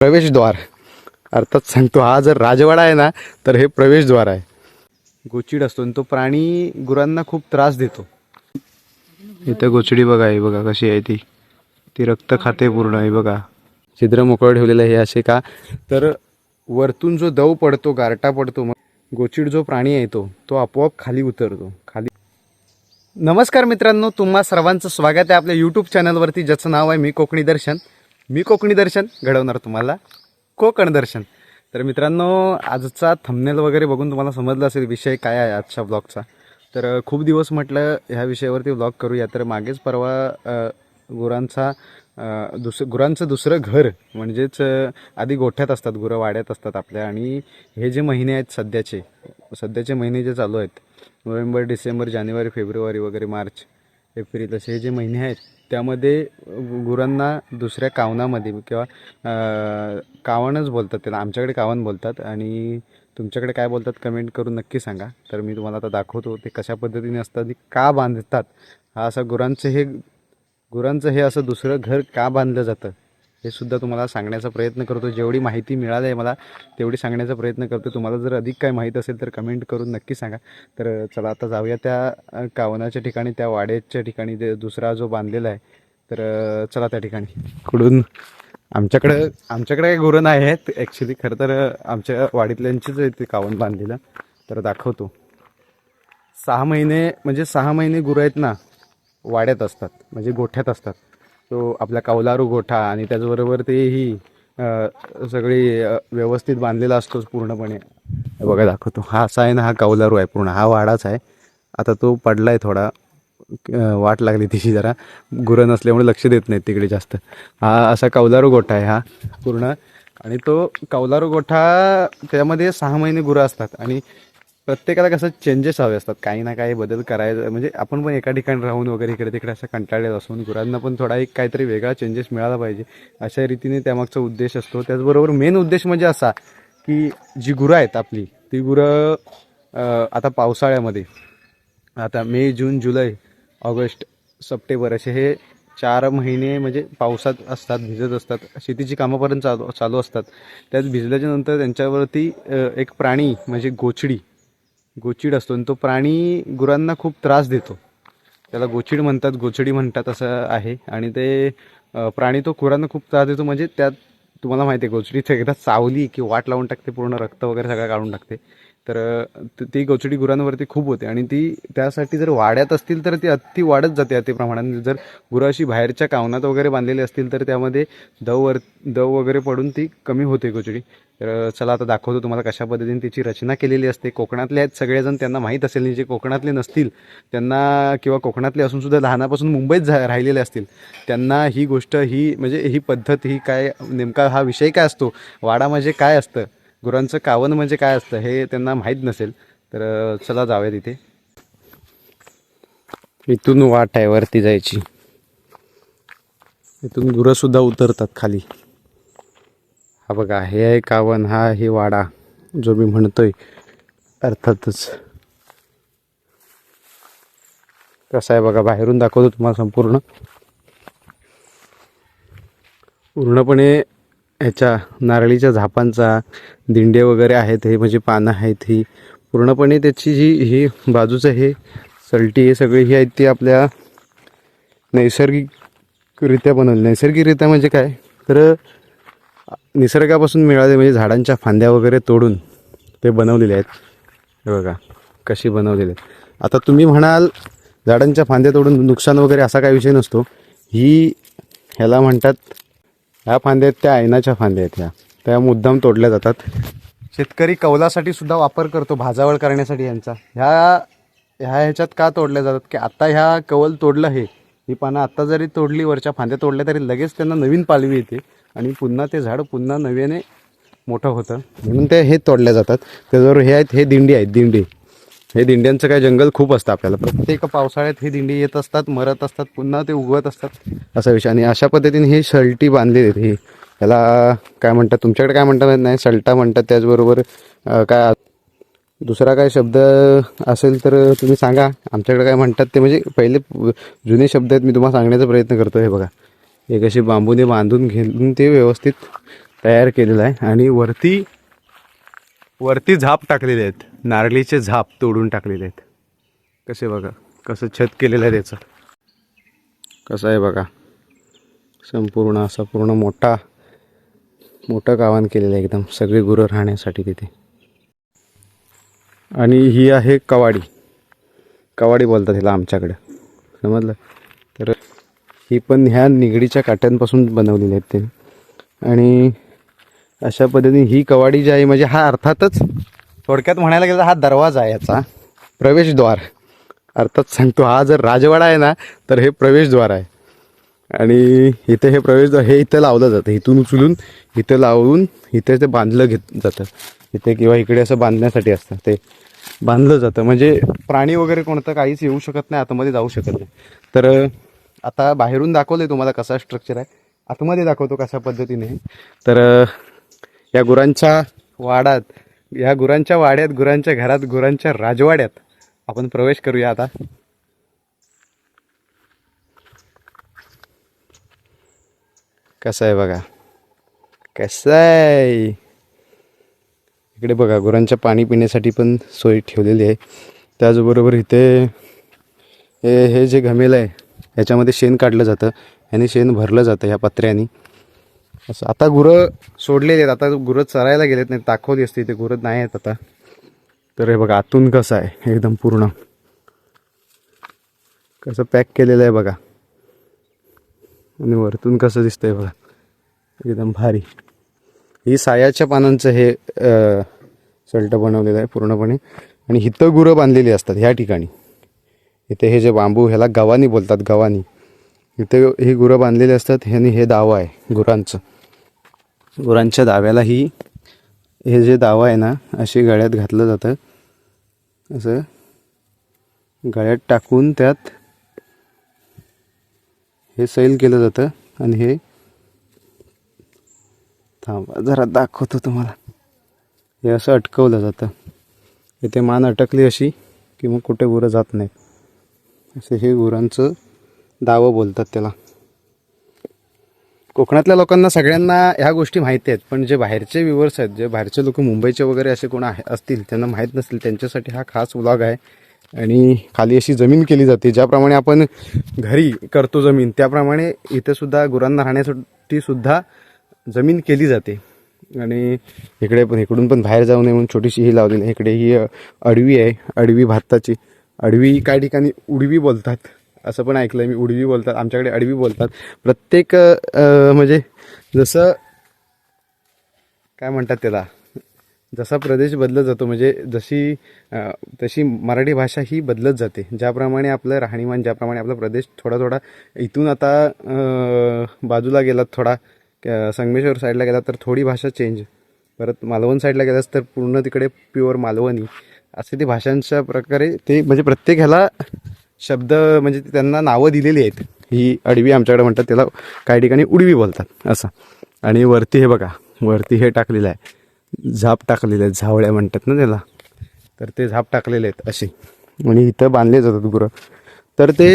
प्रवेशद्वार. अर्थात सांगतो हा जर राजवाडा आहे ना तर हे प्रवेशद्वार आहे. गोचिड असतो आणि तो प्राणी गुरांना खूप त्रास देतो. इथं गोचडी बघा हे बघा कशी आहे ती. ती रक्त खाते पूर्ण आहे बघा. छिद्र मोकळं ठेवलेलं आहे हे असे का? तर वरतून जो दव पडतो गारटा पडतो मग गोचिड जो प्राणी आहे तो तो आपोआप खाली उतरतो. खाली नमस्कार मित्रांनो तुम्हा सर्वांचं स्वागत आहे आपल्या यूट्यूब चॅनलवरती ज्याचं नाव आहे मी कोकणी दर्शन. मी कोकणी दर्शन घडवणार तुम्हाला. कोकण दर्शन. तर मित्रांनो आजचा थंबनेल वगैरे बघून तुम्हाला समजलं असेल विषय काय आहे आजच्या ब्लॉगचा तर खूप दिवस म्हटलं ह्या विषयावरती ब्लॉग करूया. तर मागेच परवा गुरांचा दुस गुरांचं दुसरं घर म्हणजेच आधी गोठ्यात असतात गुरं वाड्यात असतात आपल्या. आणि हे जे महिने आहेत सध्याचे सध्याचे महिने जे चालू आहेत नोव्हेंबर डिसेंबर जानेवारी फेब्रुवारी वगैरे मार्च एप्रिल असे हे जे महिने आहेत त्यामध्ये गुरांना दुसऱ्या कावनामध्ये किंवा कावणच बोलतात त्याला. आमच्याकडे कावण बोलतात आणि तुमच्याकडे काय बोलतात कमेंट करून नक्की सांगा. तर मी तुम्हाला आता दाखवतो ते कशा पद्धतीने असतात आणि का बांधतात. हा असं गुरांचं हे गुरांचं हे असं दुसरं घर का बांधलं जातं? हे सुद्धा तुम्हाला सांगण्याचा प्रयत्न करतो. जेवढी माहिती मिळाली आहे मला तेवढी सांगण्याचा प्रयत्न करतो. तुम्हाला जर अधिक काय माहीत असेल तर कमेंट करून नक्की सांगा. तर चला आता जाऊया त्या कावनाच्या ठिकाणी त्या वाड्याच्या ठिकाणी ते दुसरा जो बांधलेला आहे. तर चला त्या ठिकाणी. कुठून? आमच्याकडं आमच्याकडे काही गुरं नाही आहेत. ॲक्च्युली खरं तर आमच्या वाडीतल्यांचीच आहे ते कावन बांधलेलं. तर दाखवतो. सहा महिने म्हणजे सहा महिने गुरं आहेत ना वाड्यात असतात. म्हणजे गोठ्यात असतात. तो आपला कौलारू गोठा आणि त्याचबरोबर तेही सगळी व्यवस्थित बांधलेला असतोच पूर्णपणे. बघा दाखवतो. हा असा आहे ना हा कौलारू आहे पूर्ण. हा वाडाच आहे. आता तो पडला आहे थोडा वाट लागली तिची जरा. गुरं नसल्यामुळे लक्ष देत नाहीत तिकडे जास्त. हा असा कौलारू गोठा आहे हा पूर्ण. आणि तो कौलारू गोठा त्यामध्ये सहा महिने गुरं असतात. आणि प्रत्येकाला कसं चेंजेस हवे असतात. काही ना काही बदल करायचं. म्हणजे आपण पण एका ठिकाणी राहून वगैरे इकडे तिकडे असं कंटाळलेलं असून गुरांना पण थोडा एक काहीतरी वेगळा चेंजेस मिळाला पाहिजे. अशा रीतीने त्यामागचा उद्देश असतो. त्याचबरोबर मेन उद्देश म्हणजे असा की जी गुरं आहेत आपली ती गुरं आता पावसाळ्यामध्ये आता मे जून जुलै ऑगस्ट सप्टेंबर असे हे चार महिने म्हणजे पावसात असतात भिजत असतात. शेतीची कामापर्यंत चालू चालू असतात. त्यात भिजल्याच्या नंतर त्यांच्यावरती एक प्राणी म्हणजे गोचडी गोचिड असतो आणि तो प्राणी गुरांना खूप त्रास देतो. त्याला गोचिड म्हणतात गोचडी म्हणतात असं आहे. आणि ते प्राणी तो गुरांना खूप त्रास देतो. म्हणजे त्यात तुम्हाला माहिती आहे गोचडी एकदा चावली की वाट लावून टाकते पूर्ण रक्त वगैरे सगळं काढून टाकते. तर ती गोचडी गुरांवरती खूप होते. आणि ती त्यासाठी जर वाड्यात असतील तर ती अति वाढत जाते अति प्रमाणात. जर गुराशी अशी बाहेरच्या कावनात वगैरे बांधलेली असतील तर त्यामध्ये दव वर दव वगैरे पडून ती कमी होते गोचडी. तर चला आता दाखवतो तुम्हाला कशा पद्धतीने तिची रचना केलेली असते. कोकणातले आहेत सगळेजण त्यांना माहीत असेल आणि जे कोकणातले नसतील त्यांना किंवा कोकणातले असून सुद्धा लहानापासून मुंबईत झा राहिलेले असतील त्यांना ही गोष्ट ही म्हणजे ही पद्धत ही काय नेमका हा विषय काय असतो? वाडा म्हणजे काय असतं? गुरांचं कावन म्हणजे काय असतं? हे त्यांना माहीत नसेल तर चला जाऊया तिथे इथून वाट आहे वरती जायची. इथून गुरंसुद्धा उतरतात खाली. हा बघा हे आहे कावन हा हे वाडा जो मी म्हणतोय अर्थातच. कसं आहे बघा बाहेरून दाखवतो तुम्हाला संपूर्ण. पूर्णपणे ह्याच्या नारळीच्या झापांचा दिंडे वगैरे आहेत हे म्हणजे पानं आहेत ही पूर्णपणे त्याची जी ही बाजूचं हे सलटी हे सगळी ही आहेत ती आपल्या नैसर्गिकरित्या बनवली. नैसर्गिकरित्या म्हणजे काय? तर निसर्गापासून मिळाले म्हणजे झाडांच्या फांद्या वगैरे तोडून ते बनवलेले आहेत. हे बघा कशी बनवलेले आहेत. आता तुम्ही म्हणाल झाडांच्या फांद्या तोडून नुकसान वगैरे असा काही विषय नसतो. ही ह्याला म्हणतात ह्या फांद्या आहेत त्या ऐनाच्या फांद्या आहेत ह्या. त्या मुद्दाम तोडल्या जातात. शेतकरी कौलासाठी सुद्धा वापर करतो भाजावळ करण्यासाठी यांचा. ह्या ह्या ह्याच्यात का तोडल्या जातात? की आता ह्या कवल तोडलं हे. ही पानं आत्ता जरी तोडली वरच्या फांद्या तोडल्या तरी लगेच त्यांना नवीन पालवी येते. आणि पुन्हा ते झाड पुन्हा नव्याने मोठं होतं. म्हणून ते हे तोडल्या जातात. त्याच्याबरोबर हे आहेत हे दिंडी आहेत दिंडी. हे दिंड्यांचं काय जंगल खूप असतं आपल्याला. प्रत्येक पावसाळ्यात हे दिंडी येत असतात मरत असतात पुन्हा ते उगवत असतात. असा विषय. आणि अशा पद्धतीने हे शर्टी बांधलेली आहेत ही याला काय म्हणतात तुमच्याकडे काय म्हणतात नाही सल्टा म्हणतात त्याचबरोबर काय दुसरा काय शब्द असेल तर तुम्ही सांगा. आमच्याकडे काय म्हणतात ते म्हणजे पहिले जुने शब्द आहेत मी तुम्हाला सांगण्याचा प्रयत्न करतो हे बघा. एक अशी बांबूने बांधून घेऊन ते व्यवस्थित तयार केलेलं आहे. आणि वरती वरती झाप टाकलेले आहेत. नारळीचे झाप तोडून टाकलेले आहेत. कसे बघा कसं छत केलेलं आहे त्याचं. कसं आहे बघा. संपूर्ण असा पूर्ण मोठा मोठं गावान केलेलं आहे एकदम. सगळी गुरं राहण्यासाठी तिथे. आणि ही आहे कवाडी. कवाडी बोलतात हिला आमच्याकडं. समजलं? तर ही पण ह्या निगडीच्या काट्यांपासून बनवलेली आहेत ते. आणि अशा पद्धतीने ही कवाडी जी आहे म्हणजे हा अर्थातच थोडक्यात म्हणायला गेलं तर हा दरवाजा आहे याचा. प्रवेशद्वार. अर्थात सांगतो हा जर राजवाडा आहे ना तर हे प्रवेशद्वार आहे. आणि इथे हे प्रवेशद्वार हे इथं लावलं जातं. इथून उचलून इथं लावून इथे ते बांधलं घेत जातं. इथे किंवा इकडे असं बांधण्यासाठी असतं. ते बांधलं जातं. म्हणजे प्राणी वगैरे कोणतं काहीच येऊ शकत नाही आतमध्ये जाऊ शकत नाही. तर आता बाहेरून दाखवलं तुम्हाला कसा स्ट्रक्चर आहे. आतमध्ये दाखवतो कशा पद्धतीने. तर या गुरांच्या वाडात या गुरांच्या वाड्यात गुरांच्या घरात गुरांच्या राजवाड्यात आपण प्रवेश करूया आता. कसं आहे बघा. कसं आहे इकडे बघा गुरांच्या पाणी पिण्यासाठी पण सोय ठेवलेली आहे. त्याचबरोबर इथे हे हे जे घमेलं आहे ह्याच्यामध्ये शेण काढलं जातं ह्याने शेण भरलं जातं ह्या पत्र्यानी. असं आता गुरं सोडलेली आहेत. आता गुरं चरायला गेलेत नाही दाखवली असते ते गुरं नाही आहेत आता. तर हे बघा आतून कसं आहे? एकदम पूर्ण. कसं पॅक केलेलं आहे बघा. आणि वरतून कसं दिसतंय बघा. एकदम भारी. ही सायाच्या पानांचं हे सल्ट बनवलेलं आहे पूर्णपणे. आणि हिथं गुरं बांधलेली असतात ह्या ठिकाणी. इथे हे जे बांबू ह्याला गवानी बोलतात गवानी. इथे ही गुरं बांधलेली असतात ह्यानी हे दावा आहे गुरांचं. गुरांच्या दाव्याला ही हे जे दावा आहे ना अशी गळ्यात घातलं जातं. असं गळ्यात टाकून त्यात हे सैल केलं जातं आणि हे थांबा जरा दाखवतो तुम्हाला. हे असं अटकवलं जातं. इथे मान अटकली अशी की मग कुठे गुरं जात नाहीत. असं हे गुरांचं दावं बोलतात त्याला. कोकणातल्या लोकांना सगळ्यांना ह्या गोष्टी माहिती आहेत पण जे बाहेरचे व्ह्युअर्स आहेत जे बाहेरचे लोक मुंबईचे वगैरे असे कोण आहे असतील त्यांना माहीत नसतील त्यांच्यासाठी हा खास व्लॉग आहे. आणि खाली अशी जमीन केली जाते ज्याप्रमाणे आपण घरी करतो जमीन त्याप्रमाणे इथेसुद्धा गुरांना राहण्यासाठी सुद्धा जमीन केली जाते. आणि इकडे पण इकडून पण बाहेर जाऊ नये म्हणून छोटीशी ही लावलेली आहे. इकडे ही अडवी आहे अडवी भाताची. अडवी काही ठिकाणी उडवी बोलतात. असं पण ऐकलं मी उडवी बोलतात. आमच्याकडे अडवी बोलतात. प्रत्येक म्हणजे जसं काय म्हणतात त्याला? जसा प्रदेश बदलत जातो म्हणजे जशी तशी मराठी भाषा ही बदलत जाते. ज्याप्रमाणे आपलं राहणीमान ज्याप्रमाणे आपला प्रदेश थोडा थोडा इथून आता बाजूला गेलात थोडा संगमेश्वर साईडला गेलात तर थोडी भाषा चेंज परत मालवण साईडला गेलास तर पूर्ण तिकडे प्युअर मालवणी. असे ते भाषांच्या प्रकारे ते म्हणजे प्रत्येक ह्याला शब्द म्हणजे त्यांना नावं दिलेली आहेत. ही अडवी आमच्याकडे म्हणतात त्याला काही ठिकाणी उडवी बोलतात असं. आणि वरती हे बघा वरती हे टाकलेलं आहे. झाप टाकलेलं आहे झावळ्या म्हणतात ना त्याला. तर ते झाप टाकलेले आहेत असे. आणि इथं बांधले जातात गुरं. तर ते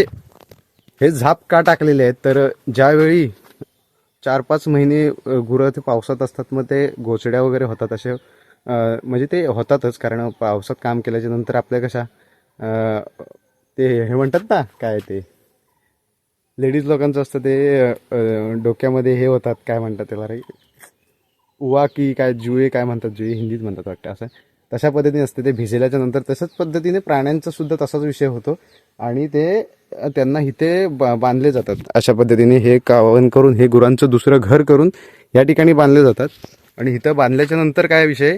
हे झाप का टाकलेले आहेत? तर ज्यावेळी चार पाच महिने गुरं ते पावसात असतात मग ते गोचड्या वगैरे होतात असे म्हणजे ते होतातच कारण पावसात काम केल्याच्यानंतर आपल्या कशा ते हे म्हणतात ना काय ते लेडीज लोकांचं असतं ते डोक्यामध्ये हे होतात काय म्हणतात त्याला रे उवा की काय जुळे काय म्हणतात जुळे हिंदीत म्हणतात वाटतं असं. तशा पद्धतीने असते ते भिजल्याच्या नंतर तसंच पद्धतीने प्राण्यांचा सुद्धा तसाच विषय होतो. आणि ते त्यांना इथे बांधले जातात. अशा पद्धतीने हे कावन करून हे गुरांचं दुसरं घर करून या ठिकाणी बांधले जातात. आणि इथं बांधल्याच्या नंतर काय विषय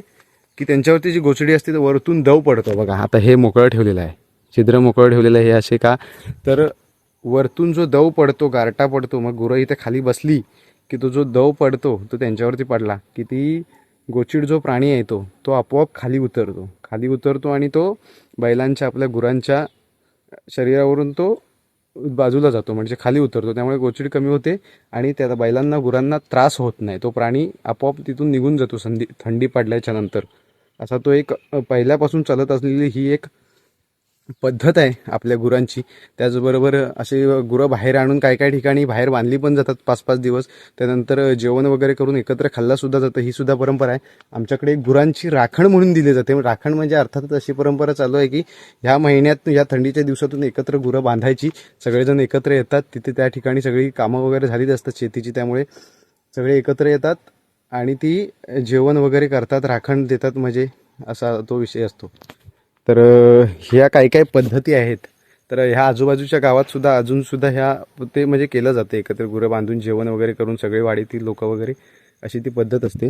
की त्यांच्यावरती जी गोचडी असते तर वरतून दव पडतो. बघा आता हे मोकळं ठेवलेलं आहे. छिद्र मोकळं ठेवलेलं आहे हे असे का? तर वरतून जो दव पडतो गारटा पडतो मग गुरं इथे खाली बसली की तो जो दव पडतो तो त्यांच्यावरती पडला की ती गोचिड जो प्राणी आहे तो तो आपोआप खाली उतरतो. खाली उतरतो आणि तो बैलांच्या आपल्या गुरांच्या शरीरावरून तो बाजूला जातो म्हणजे खाली उतरतो. त्यामुळे गोचिड कमी होते आणि त्या बैलांना गुरांना त्रास होत नाही. तो प्राणी आपोआप तिथून निघून जातो संधी थंडी पडल्याच्या नंतर. असा तो एक पहिल्यापासून चालत असलेली ही एक पद्धत आहे आपल्या गुरांची. त्याचबरोबर असे गुरं बाहेर आणून काय काय ठिकाणी बाहेर बांधली पण जातात पाच पाच दिवस. त्यानंतर जेवण वगैरे करून एकत्र खाल्ला सुद्धा जातं. ही सुद्धा परंपरा आहे. आमच्याकडे गुरांची राखण म्हणून दिली जाते. राखण म्हणजे अर्थातच अशी परंपरा चालू आहे की ह्या महिन्यात या थंडीच्या दिवसातून एकत्र गुरं बांधायची. सगळेजण एकत्र येतात. तिथे त्या ठिकाणी सगळी कामं वगैरे झालीच असतात शेतीची. त्यामुळे सगळे एकत्र येतात. आणि ती जेवण वगैरे करतात राखण देतात म्हणजे असा तो विषय असतो. तर ह्या काही काही पद्धती आहेत. तर ह्या आजूबाजूच्या गावात सुद्धा अजून सुद्धा ह्या ते म्हणजे केलं जातं एकत्र गुरं बांधून जेवण वगैरे करून सगळे वाडीतील लोक वगैरे अशी ती पद्धत असते.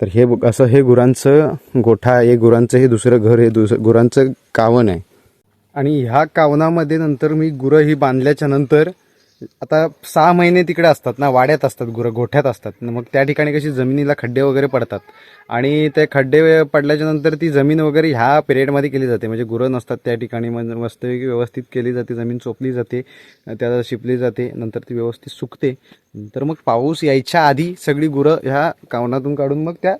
तर हे बघ- असं हे गुरांचं गोठा हे गुरांचं हे दुसरं घर हे दुसरं गुरांचं कावन आहे. आणि ह्या कावनामध्ये नंतर मी गुरं ही बांधल्याच्या नंतर आता सहा महिने तिकडे असतात ना वाड्यात असतात गुरं गोठ्यात असतात. मग त्या ठिकाणी कशी जमिनीला खड्डे वगैरे पडतात. आणि ते खड्डे पडल्याच्या नंतर ती जमीन वगैरे ह्या पिरियडमध्ये केली जाते. म्हणजे गुरं नसतात त्या ठिकाणी मग मस्तपैकी व्यवस्थित केली जाते जमीन चोपली जाते त्याला शिपली जाते नंतर ती व्यवस्थित सुकते. नंतर मग पाऊस यायच्या आधी सगळी गुरं ह्या कावनातून काढून मग त्या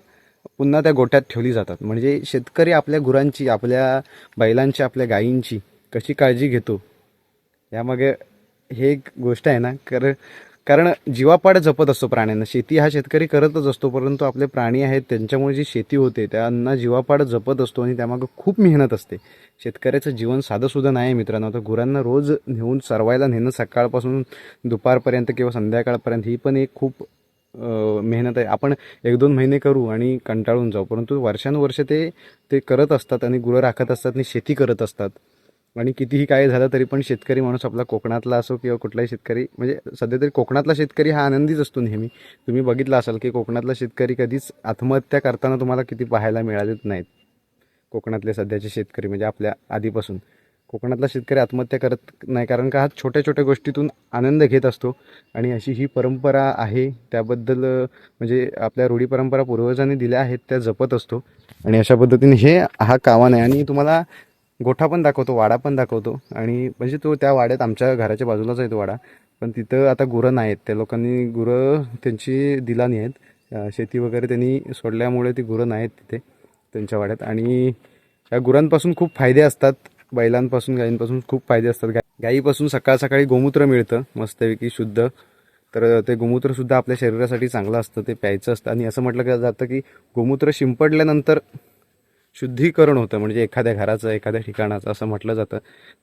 पुन्हा त्या गोठ्यात ठेवली जातात. म्हणजे शेतकरी आपल्या गुरांची आपल्या बैलांची आपल्या गायींची कशी काळजी घेतो यामागे हे एक गोष्ट आहे ना कारण कारण जीवापाड जपत असतो प्राण्यांना. शेती हा शेतकरी करतच असतो परंतु आपले प्राणी आहेत त्यांच्यामुळे जी शेती होते त्यांना जीवापाड जपत असतो आणि त्यामागं खूप मेहनत असते. शेतकऱ्याचं जीवन साधंसुद्धा नाही आहे मित्रांनो. आता गुरांना रोज नेऊन सरवायला नेणं सकाळपासून दुपारपर्यंत किंवा संध्याकाळपर्यंत ही पण एक खूप मेहनत आहे. आपण एक दोन महिने करू आणि कंटाळून जाऊ परंतु वर्षानुवर्ष ते ते करत असतात आणि गुरं राखत असतात आणि शेती करत असतात. आणि कितीही काय झालं तरी पण शेतकरी माणूस आपला कोकणातला असो किंवा कुठलाही शेतकरी म्हणजे सध्या तरी कोकणातला शेतकरी हा आनंदीच असतो नेहमी. तुम्ही बघितलं असाल की कोकणातला शेतकरी कधीच आत्महत्या करताना तुम्हाला किती पाहायला मिळालेच नाहीत. कोकणातले सध्याचे शेतकरी म्हणजे आपल्या आधीपासून. कोकणातला शेतकरी आत्महत्या करत नाही कारण का हा छोट्या छोट्या गोष्टीतून आनंद घेत असतो. आणि अशी ही परंपरा आहे त्याबद्दल म्हणजे आपल्या रूढी परंपरा पूर्वजांनी दिल्या आहेत त्या जपत असतो. आणि अशा पद्धतीने हे हा कावान आहे आणि तुम्हाला गोठा पण दाखवतो वाडा पण दाखवतो. आणि म्हणजे तो त्या वाड्यात आमच्या घराच्या बाजूलाच आहे तो वाडा. पण तिथं आता गुरं नाहीत त्या लोकांनी गुरं त्यांची दिलानी आहेत शेती वगैरे त्यांनी सोडल्यामुळे ती गुरं नाहीत तिथे त्यांच्या वाड्यात. आणि या गुरांपासून खूप फायदे असतात. बैलांपासून गायींपासून खूप फायदे असतात. गाय गायीपासून सकाळ सकाळी गोमूत्र मिळतं मस्तपैकी शुद्ध. तर ते गोमूत्रसुद्धा आपल्या शरीरासाठी चांगलं असतं ते प्यायचं असतं. आणि असं म्हटलं जातं की गोमूत्र शिंपडल्यानंतर शुद्धीकरण होतं. म्हणजे एखाद्या घराचं एखाद्या ठिकाणाचं असं म्हटलं जातं.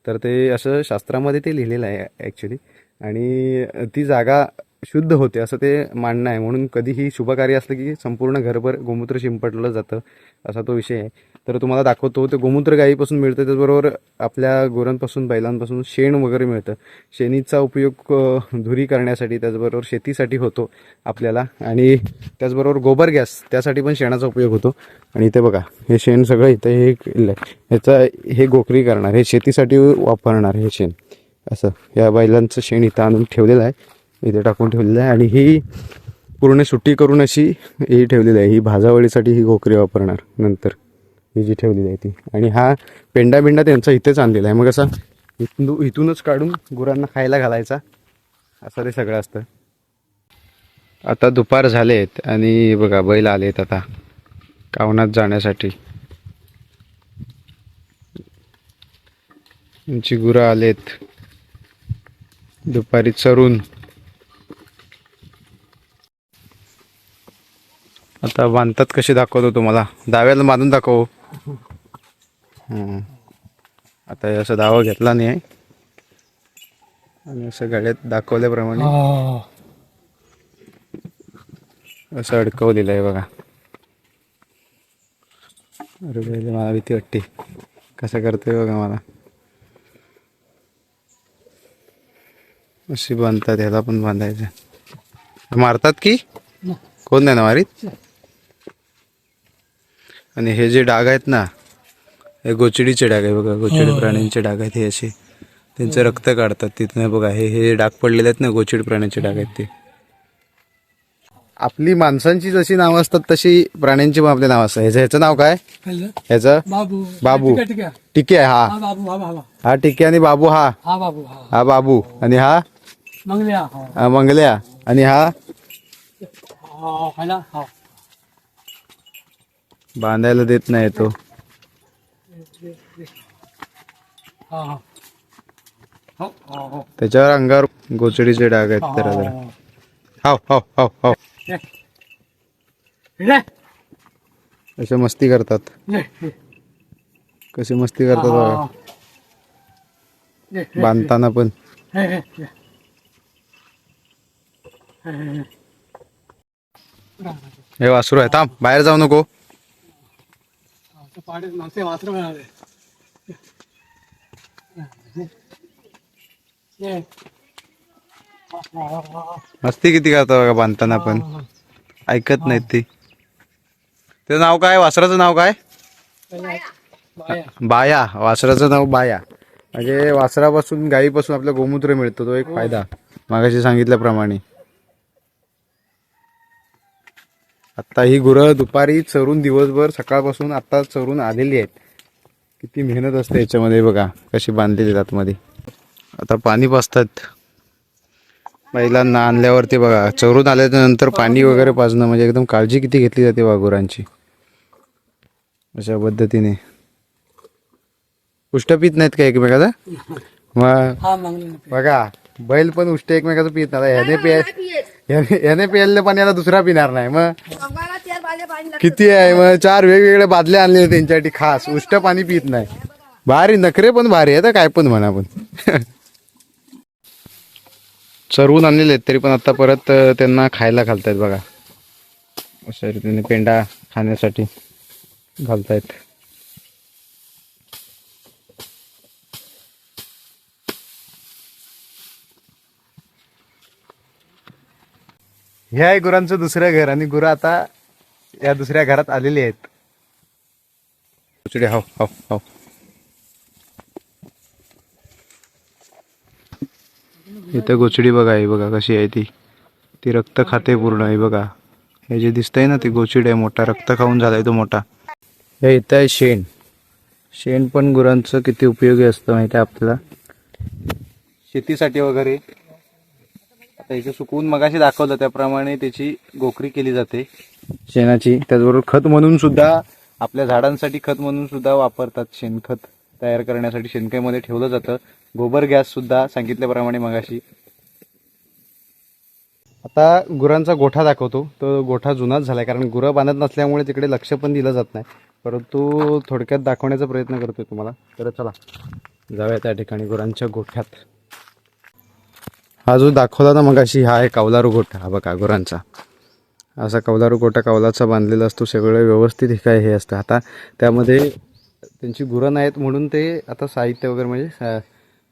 तर ते असं शास्त्रामध्ये ते लिहिलेलं आहे ॲक्च्युली आणि ती जागा शुद्ध होते असं ते मानणं आहे. म्हणून कधीही शुभकार्य असलं की संपूर्ण घरभर गोमूत्र शिंपटलं जातं असा तो विषय आहे. तर तुम्हाला दाखवतो ते गोमूत्र गायीपासून मिळतं त्याचबरोबर आपल्या गुरांपासून बैलांपासून शेण वगैरे मिळतं. शेणीचा उपयोग धुरी करण्यासाठी त्याचबरोबर शेतीसाठी होतो आपल्याला. आणि त्याचबरोबर गोबर गॅस त्यासाठी पण शेणाचा उपयोग होतो. आणि इथे बघा हे शेण सगळं इथे हे केलेलं आहे ह्याचा हे गोकरी करणार हे शेतीसाठी वापरणार हे शेण. असं या बैलांचं शेण इथं आणून ठेवलेलं आहे. इथे टाकून ठेवलेलं आहे. आणि ही पूर्ण सुट्टी करून अशी ही ठेवलेली आहे. ही भाजावळीसाठी ही गोकरी वापरणार नंतर. ही जी ठेवलेली आहे ती. आणि हा पेंडा बिंडा त्यांचा इथेच आणलेला आहे. मग असा इथून इथूनच काढून गुरांना खायला घालायचा. असं ते सगळं असतं. आता दुपार झालेत आणि बघा बैल आलेत आता. कावनात जाण्यासाठी. त्यांची गुरं आलेत. दुपारी चरून. आता बांधतात कशी दाखवतो तुम्हाला? दाव्याला बांधून दाखव. हम्म. आता असं दावा घेतला नाही आहे. आणि असं गाड्यात दाखवल्याप्रमाणे असं अडकवलेलं आहे बघा. अरे बाई, मला भीती वाटते. कसं करतोय बघा मला. अशी बांधतात ह्याला पण बांधायचं. मारतात की? कोण नाही ना मारीत आणि हे जे डाग आहेत ना हे गोचिडीचे डाग आहे बघा गोचिडी प्राण्यांचे डाग आहेत हे असे. त्यांचं रक्त काढतात तिथनं बघा हे हे डाग पडलेले आहेत ना गोचिड प्राण्यांचे डाग आहेत ते. आपली माणसांची जशी नावं असतात तशी प्राण्यांची पण आपले नाव असतात. ह्याचं ह्याचं नाव काय? ह्याचं? बाबू. बाबू. टिके हा. हा हा हा टिके आणि बाबू हा. हा बाबू हा. हा बाबू. आणि हा? मंगल्या हा. हा मंगल्या. आणि हा? हा हा. बांधायला देत नाही तो. हा हा. हो त्याच्यावर अंगावर गोचडीचे डाग आहेत हो. हाव हाव हाव हाव. असे मस्ती करतात. कशी मस्ती करतात बघा. बांधताना पण. हे वासरू आहे थांब बाहेर जाऊ नको. वासरं मिळाले. हा, हा, हा, हा. मस्ती किती करतात बघा बांधताना पण. ऐकत नाहीत ती. त्याचं नाव काय? वासराचं नाव काय? बाया. बाया. वासराचं नाव बाया. म्हणजे वासरापासून गाईपासून आपलं गोमूत्र मिळतं तो एक फायदा. मागाशी सांगितल्याप्रमाणे. आत्ता ही गुरं दुपारी चरून दिवसभर सकाळपासून आत्ता चरून आलेली आहेत किती मेहनत असते याच्यामध्ये बघा कशी बांधलेली आहेत आतमध्ये आता पाणी पाजतात बैलांना आणल्यावरती बघा चरून आल्याच्यानंतर पाणी वगैरे पाजणं म्हणजे एकदम काळजी किती घेतली जाते वाघुरांची अशा पद्धतीने उष्ट पित नाहीत का एकमेकाचा मग बघा बैल पण उष्ट एकमेकाचं पित नाही ह्याने पिय ह्याने ह्याने पियालं पाणी आता दुसरा पिणार नाही मग. किती आहे मग? चार वेगवेगळे बादले आणले त्यांच्यासाठी खास. उष्ट पाणी पित नाही. भारी नखरे पण भारी आहे तर काय पण म्हणा पण. चरवून आणलेले आहेत तरी पण आता परत त्यांना खायला घालतायत बघा. अशा रीतीने पेंडा खाण्यासाठी घालतायत. ह्या आहे गुरांचं दुसरं घर आणि गुरं आता या दुसऱ्या घरात आलेली आहेत. हाव हाव हाव. इथं गोचडी बघा आहे बघा कशी आहे ती. ती रक्त खाते पूर्ण आहे बघा. हे जे दिसतंय ना ती गोचिड आहे मोठा. रक्त खाऊन झालाय तो मोठा. हे इथं आहे शेण. शेण पण गुरांचं किती उपयोगी असतं माहिती आहे आपल्याला? शेतीसाठी वगैरे. आता इथे सुकवून मगाशी दाखवलं त्याप्रमाणे त्याची गोकरी केली जाते. शेणाची. त्याचबरोबर खत म्हणून सुद्धा आपल्या झाडांसाठी खत म्हणून सुद्धा वापरतात शेणखत. तयार करण्यासाठी शेणकाईमध्ये ठेवलं जातं. गोबर गॅस सुद्धा सांगितल्याप्रमाणे मगाशी. आता गुरांचा गोठा दाखवतो. तो गोठा जुनाच झालाय कारण गुरं बांधत नसल्यामुळे तिकडे लक्ष पण दिलं जात नाही. परंतु थोडक्यात दाखवण्याचा प्रयत्न करतोय तुम्हाला. तर चला जाऊया त्या ठिकाणी गुरांच्या गोठ्यात. हा जो दाखवला ना मगाशी हा आहे कौलारू गोठा. हा बघा गुरांचा. असा कौलारू गोठा कौलाचा बांधलेला असतो सगळं व्यवस्थित हे काय हे असतं. आता त्यामध्ये त्यांची गुरं नाहीत म्हणून ते आता साहित्य वगैरे म्हणजे सा-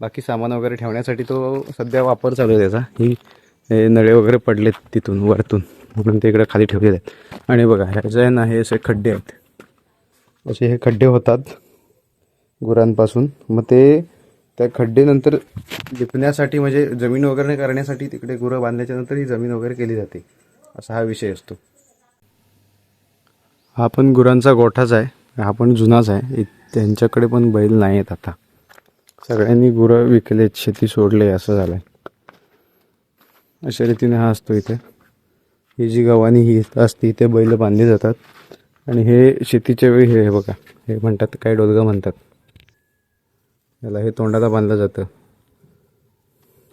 बाकी सामान वगैरे ठेवण्यासाठी तो सध्या वापर चालू आहे त्याचा. ही नळे वगैरे पडलेत तिथून वरतून. म्हणून ते इकडे खाली ठेवलेले आहेत. आणि बघा ह्याचे आहे ना हे असे खड्डे आहेत. असे हे खड्डे होतात गुरांपासून. मग ते त्या खड्डेनंतर लिपण्यासाठी म्हणजे जमीन वगैरे करण्यासाठी तिकडे गुरं बांधल्याच्या नंतर ही जमीन वगैरे केली जाते. असा हा विषय असतो. हा पण गुरांचा गोठाच आहे. हा पण जुनाच आहे. त्यांच्याकडे पण बैल नाही आहेत आता. सगळ्यांनी गुरं विकलेत शेती सोडले असं झालं आहे अशा रीतीने हा असतो इथे. ही जी गव्हाणी ही असते इथे बैल बांधली जातात. आणि हे शेतीच्या वेळी हे बघा. हे म्हणतात काय डोलगं म्हणतात. याला हे तोंडाला बांधलं जातं.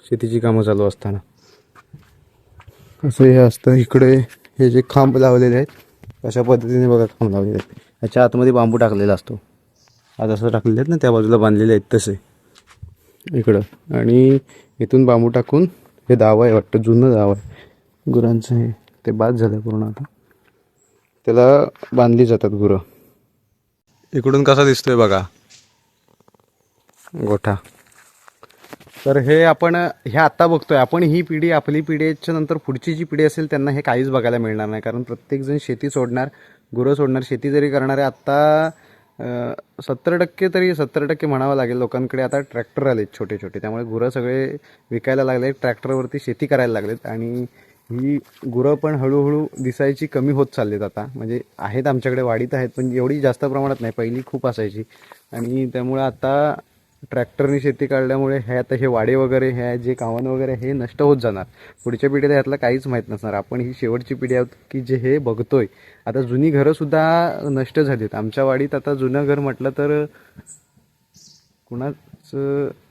शेतीची कामं चालू असताना. असं हे असतं. इकडे हे जे खांब लावलेले आहेत अशा पद्धतीने बघा खांब लावलेले आहेत. ह्याच्या आतमध्ये बांबू टाकलेला असतो. आज असं टाकलेले आहेत ना त्या बाजूला बांधलेले आहेत तसे. इकडं. आणि इथून बांबू टाकून हे दाव आहे वाटतं जुनं दाव आहे. गुरांचं हे ते बाद झालं पूर्ण आता. त्याला बांधली जातात गुरं. इकडून कसा दिसतोय बघा. गोठा. तर हे आपण हे आत्ता बघतोय. आपण ही पिढी आपली पिढीच्या नंतर पुढची जी पिढी असेल त्यांना हे काहीच बघायला मिळणार नाही. कारण प्रत्येकजण शेती सोडणार गुरं सोडणार शेती जरी करणार आहे आत्ता सत्तर टक्के तरी सत्तर टक्के म्हणावं लागेल लोकांकडे. आता ट्रॅक्टर आले छोटे छोटे त्यामुळे गुरं सगळे विकायला लागले ट्रॅक्टरवरती शेती करायला लागलेत. आणि ही गुरं पण हळूहळू दिसायची कमी होत चाललीत आता. म्हणजे आहेत आमच्याकडे वाढीत आहेत पण एवढी जास्त प्रमाणात नाही. पहिली खूप असायची. आणि त्यामुळे आता ट्रॅक्टरने शेती काढल्यामुळे हे आता हे वाडे वगैरे हे जे कावन वगैरे हे नष्ट होत जाणार. पुढच्या पिढीला यातलं काहीच माहीत नसणार. आपण ही शेवटची पिढी आहोत की जे हे बघतोय. आता जुनी घरंसुद्धा नष्ट झालीत. आमच्या वाडीत आता जुनं घर म्हटलं तर कुणाच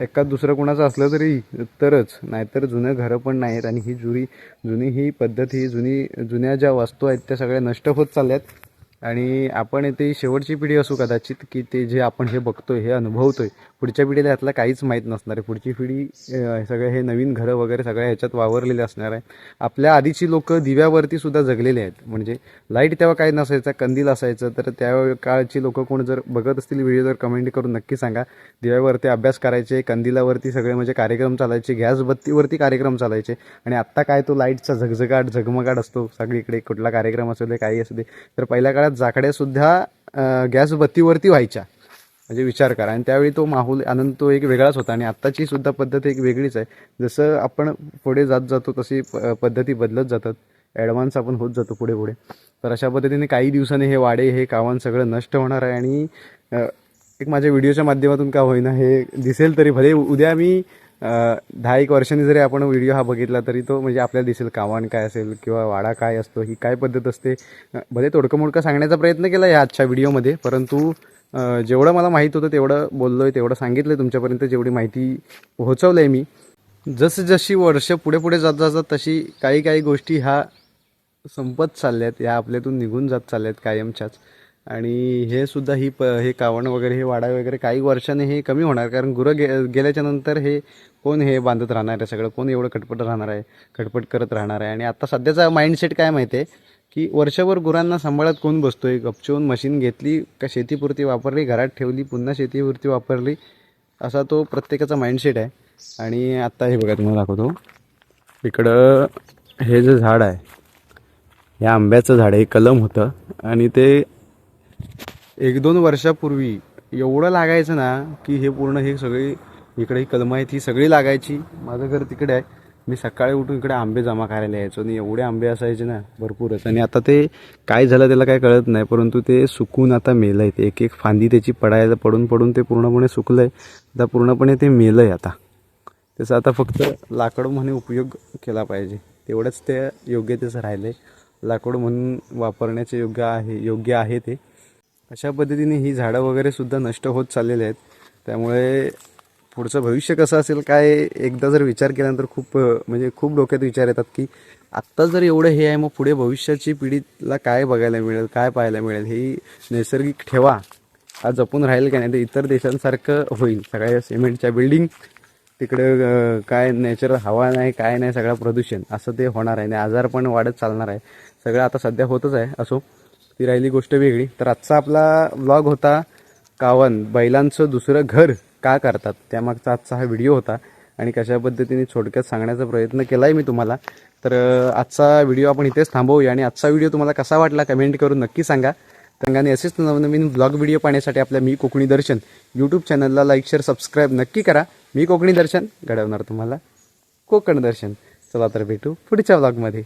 एकात दुसरं कुणाचं असलं तरी तरच. नाहीतर जुनं घरं पण नाहीत. आणि ही जुनी जुनी ही पद्धत ही जुनी जुन्या ज्या वस्तू आहेत त्या सगळ्या नष्ट होत चालल्या आहेत आणि आपण ते शेवटची पिढी असू कदाचित की ते जे आपण हे बघतोय हे अनुभवतोय पुढच्या पिढीला यातला काहीच माहीत नसणार आहे. पुढची पिढी सगळं सगळे हे नवीन घरं वगैरे सगळ्या ह्याच्यात वावरलेले असणार आहे. आपल्या आधीची लोक दिव्यावरती सुद्धा जगलेले आहेत. म्हणजे लाइट तेव्हा काही नसायचं कंदील असायचं तर त्या काळची लोक कोण जर बघत असतील व्हिडिओ जर कमेंट करून नक्की सांगा. दिव्यावरती अभ्यास करायचे कंदिलावरती सगळे म्हणजे कार्यक्रम चालायचे गॅस बत्तीवरती कार्यक्रम चालायचे. आणि आत्ता काय तो लाईटचा झगझगाट झगमगाट असतो सगळीकडे कुठला कार्यक्रम असू दे काही असू दे. तर पहिल्या काळात जाकड्या जाकड्यासुद्धा गॅस बत्तीवरती व्हायच्या. म्हणजे विचार करा. आणि त्यावेळी तो माहोल आनंद तो एक वेगळाच होता. आणि आत्ताची सुद्धा पद्धत एक वेगळीच आहे. जसं आपण पुढे जात जातो तशी प- पद्धती बदलत जातात. ॲडव्हान्स आपण होत जातो पुढे पुढे. तर अशा पद्धतीने काही दिवसांनी हे वाडे हे कावन सगळं नष्ट होणार आहे. आणि एक माझ्या व्हिडिओच्या माध्यमातून का होईना हे दिसेल तरी भले. उद्या मी दहा एक वर्षांनी जरी आपण व्हिडिओ हा बघितला तरी तो म्हणजे आपल्याला दिसेल कावान काय असेल किंवा वाडा काय असतो ही काय पद्धत असते. भले तोडकं मोडकं सांगण्याचा प्रयत्न केला या आजच्या व्हिडिओमध्ये परंतु जेवढं मला माहीत होतं तेवढं बोललो आहे तेवढं सांगितलं आहे तुमच्यापर्यंत जेवढी माहिती पोहोचवलं आहे मी. जसजशी वर्ष पुढे पुढे जात जातात तशी काही काही गोष्टी ह्या संपत चालल्यात या आपल्यातून निघून जात चालल्यात कायमच्याच. आणि हे सुद्धा ही प हे कावण वगैरे हे वाडा वगैरे काही वर्षाने हे कमी होणार कारण गुरं गे गेल्याच्यानंतर हे कोण हे बांधत राहणार आहे सगळं? कोण एवढं खटपट राहणार आहे? खटपट करत राहणार आहे? आणि आता सध्याचा माइंडसेट काय माहिती आहे की वर्षभर गुरांना सांभाळत कोण बसतोय? गपचून मशीन घेतली का शेतीपुरती वापरली घरात ठेवली पुन्हा शेतीपुरती वापरली असा तो प्रत्येकाचा माइंडसेट आहे. आणि आत्ता हे बघा तुम्हाला दाखवतो. इकडं हे जे झाड आहे या आंब्याचं झाड आहे कलम होतं. आणि ते एक दोन वर्षापूर्वी एवढं लागायचं ना की हे पूर्ण हे सगळी इकडे ही कलमं आहेत ही सगळी लागायची. माझं घर तिकडे आहे. मी सकाळी उठून इकडे आंबे जमा करायला यायचो. आणि एवढे आंबे असायचे ना भरपूरच. आणि आता ते काय झालं त्याला काय कळत नाही परंतु ते सुकून आता मेलं आहे ते एक एक फांदी त्याची पडायला पडून पडून ते पूर्णपणे सुकलं आहे आता पूर्णपणे ते मेलं आहे आता. त्याचा आता फक्त लाकड म्हणून उपयोग केला पाहिजे. तेवढंच ते योग्य त्याचं राहिलं आहे लाकूड म्हणून वापरण्याचे योग्य आहे योग्य आहे ते. अशा पद्धतीने ही झाडं वगैरे सुद्धा नष्ट होत चाललेली आहेत. त्यामुळे पुढचं भविष्य कसं असेल काय एकदा जर विचार केल्यानंतर खूप म्हणजे खूप डोक्यात विचार येतात की आत्ता जर एवढं हे आहे मग पुढे भविष्याची पिढीला काय बघायला मिळेल काय पाहायला मिळेल? ही नैसर्गिक ठेवा. हा जपून राहील का नाही तर इतर देशांसारखं होईल. सगळ्या सिमेंटच्या बिल्डिंग तिकडे काय नॅचरल हवा नाही काय नाही सगळं प्रदूषण. असं ते होणार आहे. आणि आजार पण वाढत चालणार आहे. सगळं आता सध्या होतच आहे असो. ती राहिली गोष्ट वेगळी. तर आजचा आपला व्लॉग होता कावन. बैलांचं दुसरं घर का करतात? त्यामागचा आजचा हा व्हिडिओ होता. आणि कशा पद्धतीने थोडक्यात सांगण्याचा प्रयत्न केला आहे मी तुम्हाला. तर आजचा व्हिडिओ आपण इथेच थांबवूया. आणि आजचा व्हिडिओ तुम्हाला कसा वाटला कमेंट करून नक्की सांगा. संघाने असेच नवनवीन ब्लॉग व्हिडिओ पाहण्यासाठी आपल्या मी कोकणी दर्शन यूट्यूब चॅनलला लाईक शेअर सबस्क्राईब नक्की करा. मी कोकणी दर्शन घडवणार तुम्हाला. कोकण दर्शन. चला तर भेटू पुढच्या ब्लॉगमध्ये